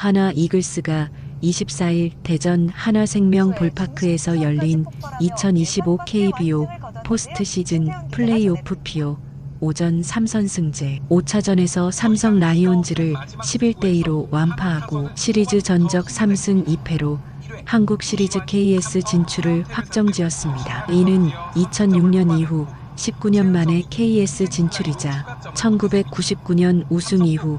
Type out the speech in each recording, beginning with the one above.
하나 이글스가 24일 대전 하나생명 볼파크에서 열린 2025 KBO 포스트 시즌 플레이오프 피오 오전 3선 승제. 5차전에서 삼성 라이온즈를 11대 2로 완파하고 시리즈 전적 3승 2패로 한국 시리즈 KS 진출을 확정지었습니다. 이는 2006년 이후 19년 만에 KS 진출이자 1999년 우승 이후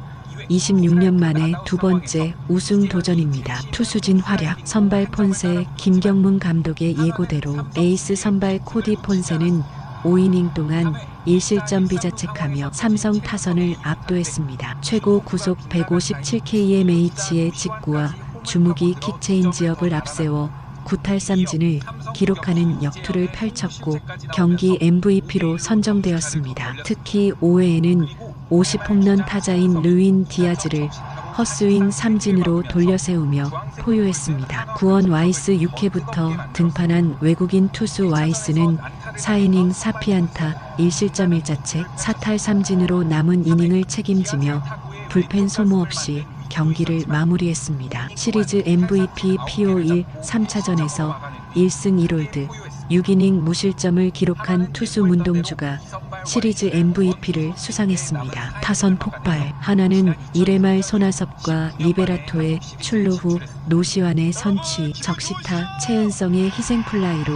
26년 만에 두 번째 우승 도전입니다. 투수진 활약 선발 폰세 김경문 감독의 예고대로 에이스 선발 코디 폰세는 5이닝 동안 1실점 비자책하며 삼성 타선을 압도했습니다. 최고 구속 157kmh의 직구와 주무기 킥체인지업을 앞세워 구탈삼진을 기록하는 역투를 펼쳤고 경기 MVP로 선정되었습니다. 특히 5회에는 50홈런 타자인 루인 디아즈를 헛스윙 삼진으로 돌려세우며 포효했습니다. 구원 와이스 6회부터 등판한 외국인 투수 와이스는 4이닝 4피안타 1실점 1자책 4탈 삼진으로 남은 이닝을 책임지며 불펜 소모 없이 경기를 마무리했습니다. 시리즈 MVP PO1 3차전에서 1승 1홀드 6이닝 무실점을 기록한 투수 문동주가 시리즈 MVP를 수상했습니다. 타선 폭발 하나는 1회 말 손아섭과 리베라토의 출루 후 노시환의 선취 적시타 최은성의 희생플라이로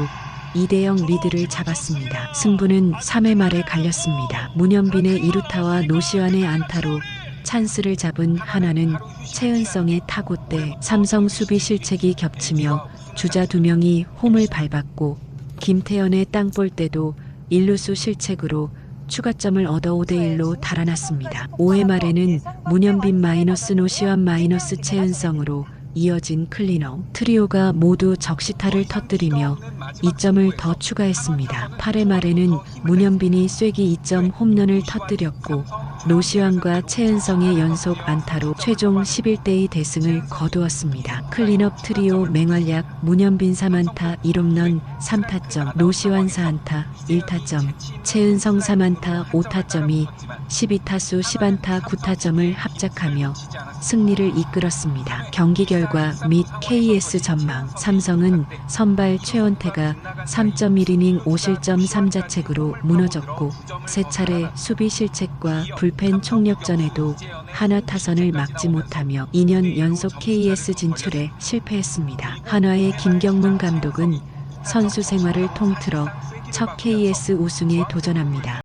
2대0 리드를 잡았습니다. 승부는 3회 말에 갈렸습니다. 문현빈의 2루타와 노시환의 안타로 찬스를 잡은 하나는 최은성의 타고 때 삼성 수비 실책이 겹치며 주자 두 명이 홈을 밟았고 김태현의 땅볼 때도 일루수 실책으로 추가점을 얻어 5대1로 달아났습니다. 5회 말에는 문현빈 마이너스 노시환 마이너스 최은성으로 이어진 클리너 트리오가 모두 적시타를 터뜨리며 2점을 더 추가했습니다. 8회 말에는 문현빈이 쐐기 2점 홈런을 터뜨렸고 노시환과 최은성의 연속 안타로 최종 11대2 대승을 거두었습니다. 클린업 트리오 맹활약 문현빈 3안타 1홈런 3타점 노시환 4안타 1타점 최은성 3안타 5타점이 12타수 10안타 9타점을 합작하며 승리를 이끌었습니다. 경기 결과 및 KS 전망 삼성은 선발 최원태가 3.1이닝 5실점 3자책으로 무너졌고 세 차례 수비 실책과 불펜 총력전에도 하나 타선을 막지 못하며 2년 연속 KS 진출에 실패했습니다. 한화의 김경문 감독은 선수 생활을 통틀어 첫 KS 우승에 도전합니다.